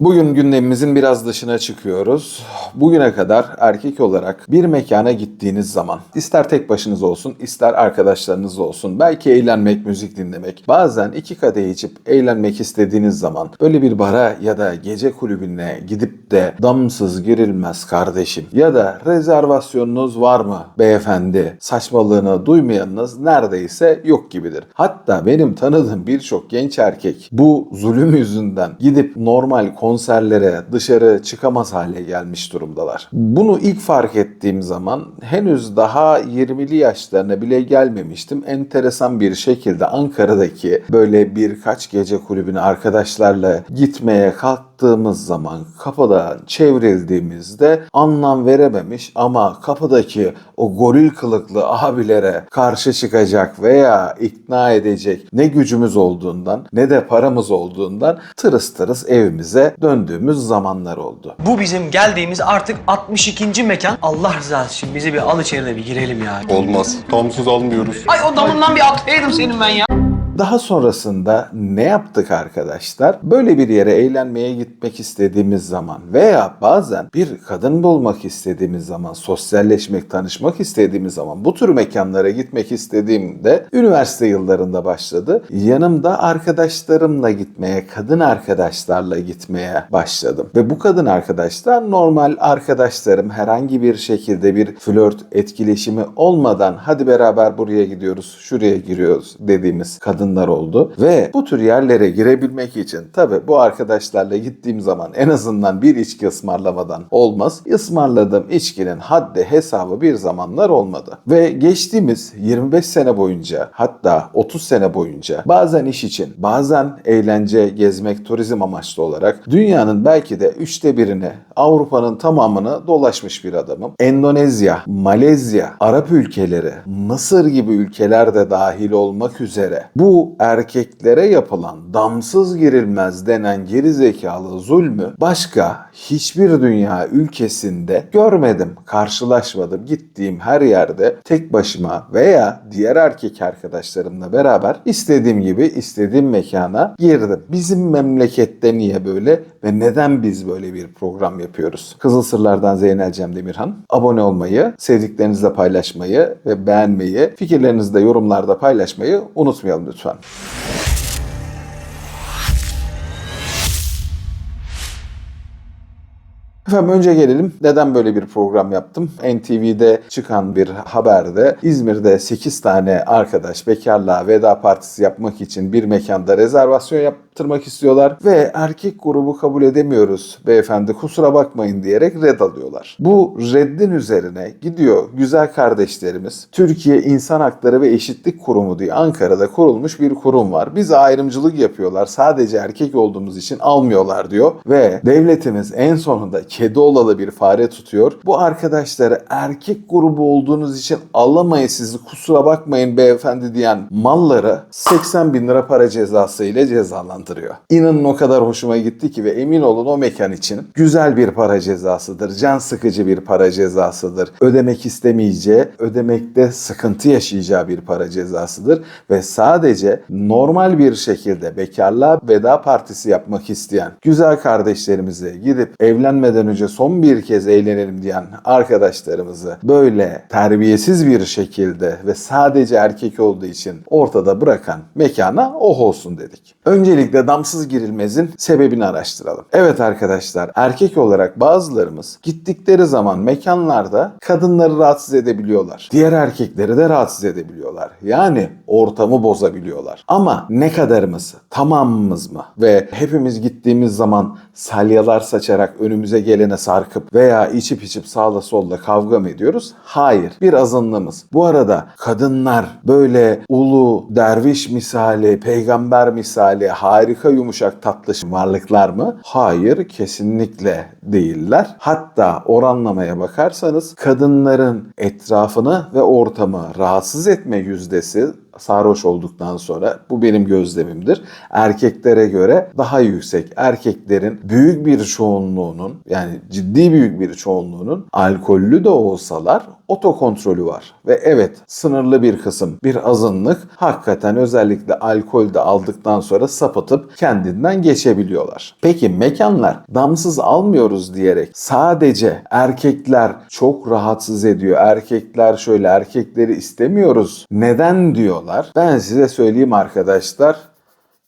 Bugün gündemimizin biraz dışına çıkıyoruz. Bugüne kadar erkek olarak bir mekana gittiğiniz zaman ister tek başınız olsun ister arkadaşlarınız olsun belki eğlenmek, müzik dinlemek bazen iki kadeh içip eğlenmek istediğiniz zaman böyle bir bara ya da gece kulübüne gidip de damsız girilmez kardeşim ya da rezervasyonunuz var mı beyefendi saçmalığını duymayanınız neredeyse yok gibidir. Hatta benim tanıdığım birçok genç erkek bu zulüm yüzünden gidip normal konserlere dışarı çıkamaz hale gelmiş durumdalar. Bunu ilk fark ettiğim zaman henüz daha 20'li yaşlarına bile gelmemiştim. Enteresan bir şekilde Ankara'daki böyle birkaç gece kulübüne arkadaşlarla gitmeye kalktığımız zaman kapıdan çevrildiğimizde anlam verememiş ama kapıdaki o goril kılıklı abilere karşı çıkacak veya ikna edecek ne gücümüz olduğundan ne de paramız olduğundan tırıs tırıs evimize döndüğümüz zamanlar oldu. Bu bizim geldiğimiz artık 62. mekan. Allah rızası için bizi bir al içeri de bir girelim ya. Olmaz. Damsız almıyoruz. Ay o damından bir atlayaydım senin ben ya. Daha sonrasında ne yaptık arkadaşlar? Böyle bir yere eğlenmeye gitmek istediğimiz zaman veya bazen bir kadın bulmak istediğimiz zaman, sosyalleşmek, tanışmak istediğimiz zaman bu tür mekanlara gitmek istediğimde üniversite yıllarında başladı. Yanımda arkadaşlarımla gitmeye, kadın arkadaşlarla gitmeye başladım. Ve bu kadın arkadaşlar normal arkadaşlarım herhangi bir şekilde bir flört etkileşimi olmadan hadi beraber buraya gidiyoruz, şuraya giriyoruz dediğimiz kadınlar oldu. Ve bu tür yerlere girebilmek için tabi bu arkadaşlarla gittiğim zaman en azından bir içki ısmarlamadan olmaz. Ismarladığım içkinin haddi hesabı bir zamanlar olmadı. Ve geçtiğimiz 25 sene boyunca hatta 30 sene boyunca bazen iş için bazen eğlence, gezmek, turizm amaçlı olarak dünyanın belki de üçte birini Avrupa'nın tamamını dolaşmış bir adamım. Endonezya, Malezya, Arap ülkeleri, Mısır gibi ülkeler de dahil olmak üzere bu erkeklere yapılan damsız girilmez denen geri zekalı zulmü başka hiçbir dünya ülkesinde görmedim, karşılaşmadım. Gittiğim her yerde tek başıma veya diğer erkek arkadaşlarımla beraber istediğim gibi istediğim mekana girdim. Bizim memlekette niye böyle ve neden biz böyle bir program yapıyoruz? Kızıl Sırlardan Zeynel Cem Demirhan. Abone olmayı, sevdiklerinizle paylaşmayı ve beğenmeyi, fikirlerinizi de yorumlarda paylaşmayı unutmayalım lütfen. Efendim önce gelelim. Neden böyle bir program yaptım? NTV'de çıkan bir haberde İzmir'de 8 tane arkadaş bekarlığa veda partisi yapmak için bir mekanda rezervasyon yaptırmak istiyorlar ve erkek grubu kabul edemiyoruz beyefendi kusura bakmayın diyerek red alıyorlar. Bu reddin üzerine gidiyor güzel kardeşlerimiz Türkiye İnsan Hakları ve Eşitlik Kurumu diye Ankara'da kurulmuş bir kurum var. Bize ayrımcılık yapıyorlar. Sadece erkek olduğumuz için almıyorlar diyor ve devletimiz en sonunda kedi olalı bir fare tutuyor. Bu arkadaşları erkek grubu olduğunuz için alamayız sizi kusura bakmayın beyefendi diyen malları 80 bin lira para cezası ile cezalandırıyor. İnanın o kadar hoşuma gitti ki ve emin olun o mekan için güzel bir para cezasıdır. Can sıkıcı bir para cezasıdır. Ödemek istemeyeceği, ödemekte sıkıntı yaşayacağı bir para cezasıdır. Ve sadece normal bir şekilde bekarlığa veda partisi yapmak isteyen güzel kardeşlerimize gidip evlenmeden önce son bir kez eğlenelim diyen arkadaşlarımızı böyle terbiyesiz bir şekilde ve sadece erkek olduğu için ortada bırakan mekana oh olsun dedik. Öncelikle damsız girilmezin sebebini araştıralım. Evet arkadaşlar erkek olarak bazılarımız gittikleri zaman mekanlarda kadınları rahatsız edebiliyorlar. Diğer erkekleri de rahatsız edebiliyorlar. Yani ortamı bozabiliyorlar. Ama ne kadarımız, tamamımız mı ve hepimiz gittiğimiz zaman salyalar saçarak önümüze gelene sarkıp veya içip içip sağda solda kavga mı ediyoruz? Hayır. Bir azınlığımız. Bu arada kadınlar böyle ulu, derviş misali, peygamber misali, harika yumuşak tatlış varlıklar mı? Hayır. Kesinlikle değiller. Hatta oranlamaya bakarsanız kadınların etrafını ve ortamı rahatsız etme yüzdesi sarhoş olduktan sonra bu benim gözlemimdir. Erkeklere göre daha yüksek. Erkeklerin büyük bir çoğunluğunun yani ciddi büyük bir çoğunluğunun alkollü de olsalar otokontrolü var. Ve evet sınırlı bir kısım bir azınlık hakikaten özellikle alkol de aldıktan sonra sapıtıp kendinden geçebiliyorlar. Peki mekanlar damsız almıyoruz diyerek sadece erkekler çok rahatsız ediyor. Erkekler şöyle erkekleri istemiyoruz. Neden diyorlar? Ben size söyleyeyim arkadaşlar.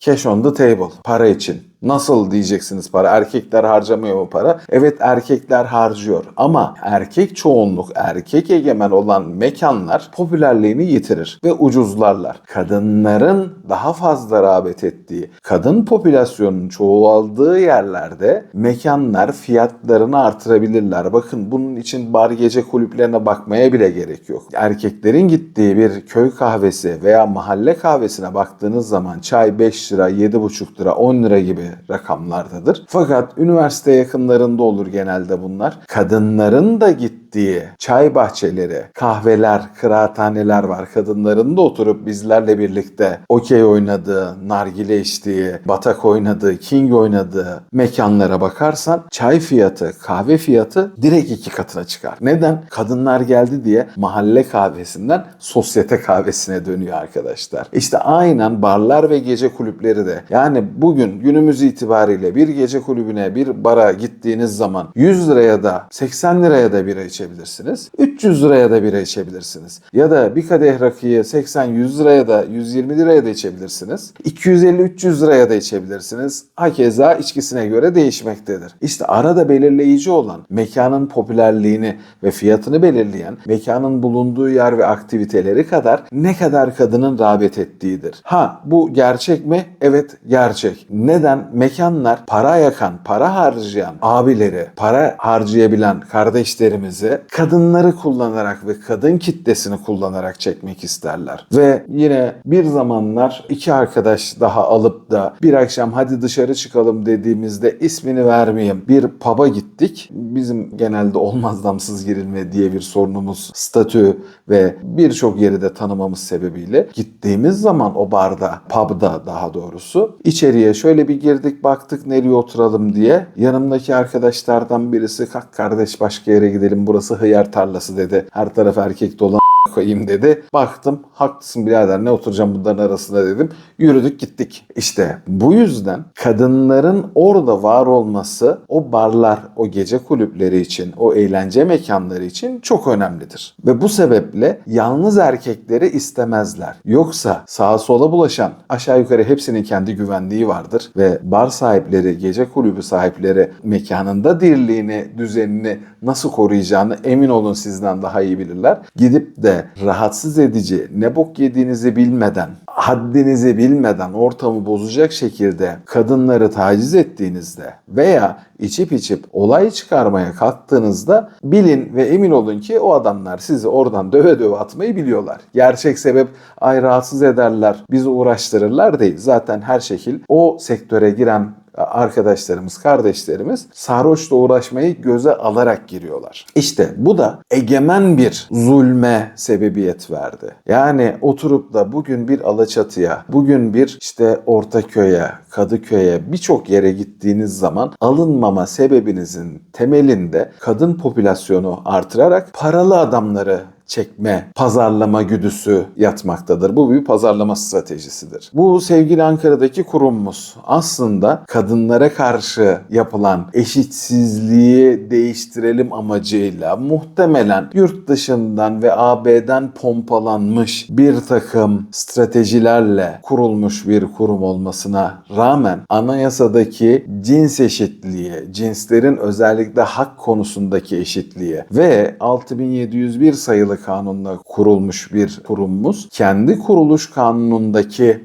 Cash on the table. Para için. Nasıl diyeceksiniz para? Erkekler harcamıyor mu para? Evet erkekler harcıyor ama erkek çoğunluk, erkek egemen olan mekanlar popülerliğini yitirir ve ucuzlarlar. Kadınların daha fazla rağbet ettiği, kadın popülasyonunun çoğaldığı yerlerde mekanlar fiyatlarını artırabilirler. Bakın bunun için bar gece kulüplerine bakmaya bile gerek yok. Erkeklerin gittiği bir köy kahvesi veya mahalle kahvesine baktığınız zaman çay 5 lira, 7,5 lira, 10 lira gibi rakamlardadır. Fakat üniversite yakınlarında olur genelde bunlar. Kadınların da gittiği çay bahçeleri, kahveler, kıraathaneler var. Kadınların da oturup bizlerle birlikte okey oynadığı, nargile içtiği, batak oynadığı, king oynadığı mekanlara bakarsan çay fiyatı, kahve fiyatı direkt iki katına çıkar. Neden? Kadınlar geldi diye mahalle kahvesinden sosyete kahvesine dönüyor arkadaşlar. İşte aynen barlar ve gece kulüpleri de. Yani bugün günümüz itibariyle bir gece kulübüne, bir bara gittiğiniz zaman 100 liraya da 80 liraya da bira içebilirsiniz. 300 liraya da bira içebilirsiniz. Ya da bir kadeh rakıyı 80-100 liraya da 120 liraya da içebilirsiniz. 250-300 liraya da içebilirsiniz. Hakeza içkisine göre değişmektedir. İşte arada belirleyici olan mekanın popülerliğini ve fiyatını belirleyen mekanın bulunduğu yer ve aktiviteleri kadar ne kadar kadının rağbet ettiğidir. Ha bu gerçek mi? Evet gerçek. Neden? Mekanlar para yakan, para harcayan abileri, para harcayabilen kardeşlerimizi kadınları kullanarak ve kadın kitlesini kullanarak çekmek isterler. Ve yine bir zamanlar iki arkadaş daha alıp da bir akşam hadi dışarı çıkalım dediğimizde ismini vermeyeyim bir pub'a gittik. Bizim genelde olmaz damsız girilme diye bir sorunumuz statü ve birçok yeri de tanımamız sebebiyle gittiğimiz zaman o barda, pub'da daha doğrusu içeriye şöyle bir girdik baktık nereye oturalım diye. Yanımdaki arkadaşlardan birisi kalk kardeş başka yere gidelim burası hıyar tarlası dedi. Her taraf erkek dolu koyayım dedi. Baktım haklısın birader ne oturacağım bunların arasında dedim. Yürüdük gittik. İşte bu yüzden kadınların orada var olması o barlar, o gece kulüpleri için, o eğlence mekanları için çok önemlidir. Ve bu sebeple yalnız erkekleri istemezler. Yoksa sağa sola bulaşan aşağı yukarı hepsinin kendi güvenliği vardır ve bar sahipleri, gece kulübü sahipleri mekanında dirliğini, düzenini nasıl koruyacağını emin olun sizden daha iyi bilirler. Gidip de rahatsız edici, ne bok yediğinizi bilmeden, haddinizi bilmeden ortamı bozacak şekilde kadınları taciz ettiğinizde veya içip içip olay çıkarmaya kalktığınızda bilin ve emin olun ki o adamlar sizi oradan döve döve atmayı biliyorlar. Gerçek sebep ay rahatsız ederler, bizi uğraştırırlar değil. Zaten her şekil o sektöre giren arkadaşlarımız, kardeşlerimiz sarhoşla uğraşmayı göze alarak giriyorlar. İşte bu da egemen bir zulme sebebiyet verdi. Yani oturup da bugün bir Alaçatı'ya, bugün bir işte Ortaköy'e, Kadıköy'e birçok yere gittiğiniz zaman alınmama sebebinizin temelinde kadın popülasyonu artırarak paralı adamları çekme, pazarlama güdüsü yatmaktadır. Bu bir pazarlama stratejisidir. Bu sevgili Ankara'daki kurumumuz aslında kadınlara karşı yapılan eşitsizliği değiştirelim amacıyla muhtemelen yurt dışından ve AB'den pompalanmış bir takım stratejilerle kurulmuş bir kurum olmasına rağmen anayasadaki cins eşitliği, cinslerin özellikle hak konusundaki eşitliği ve 6701 sayılı kanunla kurulmuş bir kurumumuz. Kendi kuruluş kanunundaki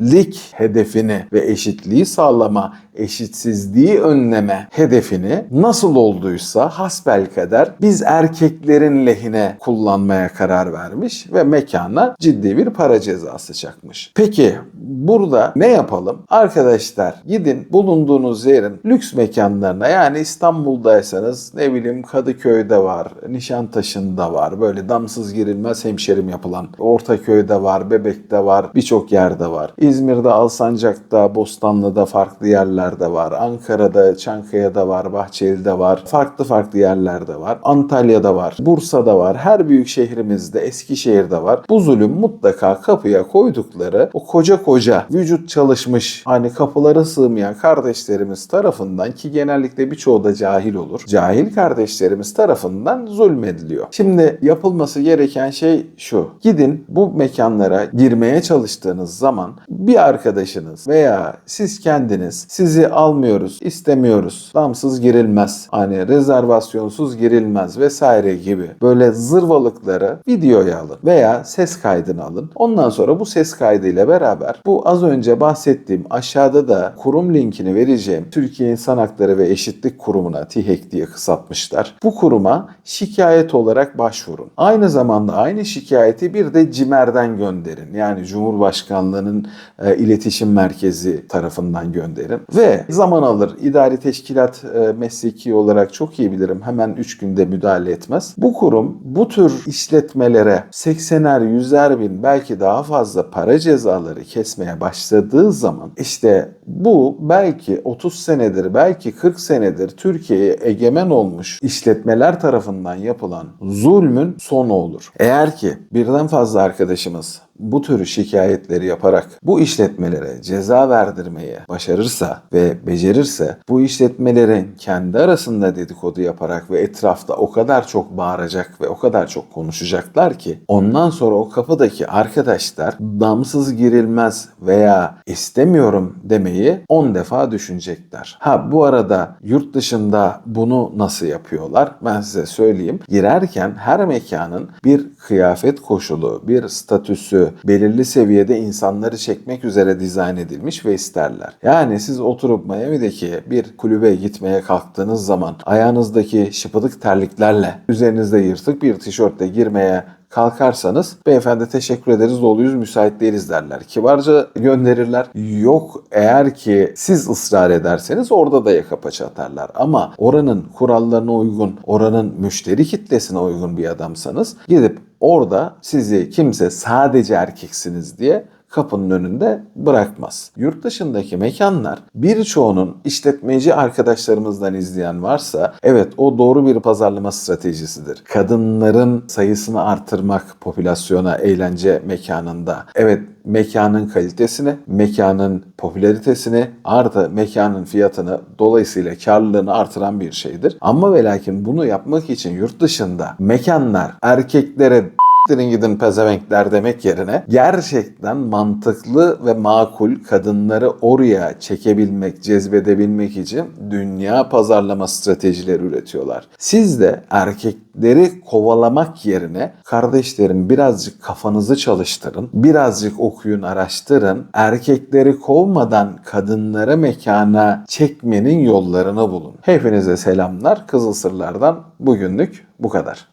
eşitlik hedefini ve eşitliği sağlama, eşitsizliği önleme hedefini nasıl olduysa hasbelkader biz erkeklerin lehine kullanmaya karar vermiş ve mekana ciddi bir para cezası çakmış. Peki burada ne yapalım? Arkadaşlar gidin bulunduğunuz yerin lüks mekanlarına yani İstanbul'daysanız ne bileyim Kadıköy'de var, Nişantaşı'nda var. Böyle damsız girilmez hemşerim yapılan. Ortaköy'de var, Bebek'te var, birçok yerde var. İzmir'de, Alsancak'ta, Bostanlı'da farklı yerlerde var. Ankara'da, Çankaya'da var, Bahçeli'de var. Farklı farklı yerlerde var. Antalya'da var, Bursa'da var. Her büyük şehrimizde, Eskişehir'de var. Bu zulüm mutlaka kapıya koydukları o koca koca vücut çalışmış hani kapılara sığmayan kardeşlerimiz tarafından ki genellikle birçoğu da cahil olur. Cahil kardeşlerimiz tarafından zulmediliyor. Şimdi yapılması gereken şey şu. Gidin bu mekanlara girmeye çalıştığınız zaman bir arkadaşınız veya siz kendiniz sizi almıyoruz, istemiyoruz, damsız girilmez, hani rezervasyonsuz girilmez vesaire gibi böyle zırvalıkları videoya alın veya ses kaydını alın. Ondan sonra bu ses kaydıyla beraber bu az önce bahsettiğim aşağıda da kurum linkini vereceğim Türkiye İnsan Hakları ve Eşitlik Kurumu'na TİHEK diye kısaltmışlar. Bu kuruma şikayet olarak başvurun. Aynı zamanda aynı şikayeti bir de CİMER'den gönderin. Yani Cumhurbaşkanlığı'nın e, iletişim merkezi tarafından gönderin. Ve zaman alır. İdari teşkilat e, mesleki olarak çok iyi bilirim. Hemen 3 günde müdahale etmez. Bu kurum bu tür işletmelere 80'er, 100'er bin belki daha fazla para cezaları kesmeye başladığı zaman işte bu belki 30 senedir, belki 40 senedir Türkiye'ye egemen olmuş işletmeler tarafından yapılan zulmün sonu olur. Eğer ki birden fazla arkadaşımız bu tür şikayetleri yaparak bu işletmelere ceza verdirmeyi başarırsa ve becerirse bu işletmelerin kendi arasında dedikodu yaparak ve etrafta o kadar çok bağıracak ve o kadar çok konuşacaklar ki ondan sonra o kapıdaki arkadaşlar damsız girilmez veya istemiyorum demeyi 10 defa düşünecekler. Ha bu arada yurt dışında bunu nasıl yapıyorlar? Ben size söyleyeyim. Girerken her mekanın bir kıyafet koşulu, bir statüsü, belirli seviyede insanları çekmek üzere dizayn edilmiş ve isterler. Yani siz oturup Miami'deki bir kulübe gitmeye kalktığınız zaman ayağınızdaki şıpıdık terliklerle üzerinizde yırtık bir tişörtle girmeye kalkarsanız beyefendi teşekkür ederiz doluyuz müsait değiliz derler. Kibarca gönderirler. Yok eğer ki siz ısrar ederseniz orada da yaka paça atarlar. Ama oranın kurallarına uygun, oranın müşteri kitlesine uygun bir adamsanız gidip orada sizi kimse sadece erkeksiniz diye kapının önünde bırakmaz. Yurt dışındaki mekanlar birçoğunun işletmeci arkadaşlarımızdan izleyen varsa evet o doğru bir pazarlama stratejisidir. Kadınların sayısını artırmak popülasyona eğlence mekanında. Evet mekanın kalitesini, mekanın popülaritesini artı mekanın fiyatını dolayısıyla karlılığını artıran bir şeydir. Ama ve lakin bunu yapmak için yurt dışında mekanlar erkeklere Siktirin gidin pezevenkler demek yerine gerçekten mantıklı ve makul kadınları oraya çekebilmek, cezbedebilmek için dünya pazarlama stratejileri üretiyorlar. Siz de erkekleri kovalamak yerine kardeşlerim birazcık kafanızı çalıştırın, birazcık okuyun, araştırın. Erkekleri kovmadan kadınları mekana çekmenin yollarını bulun. Hepinize selamlar. Kızıl Sırlardan bugünlük bu kadar.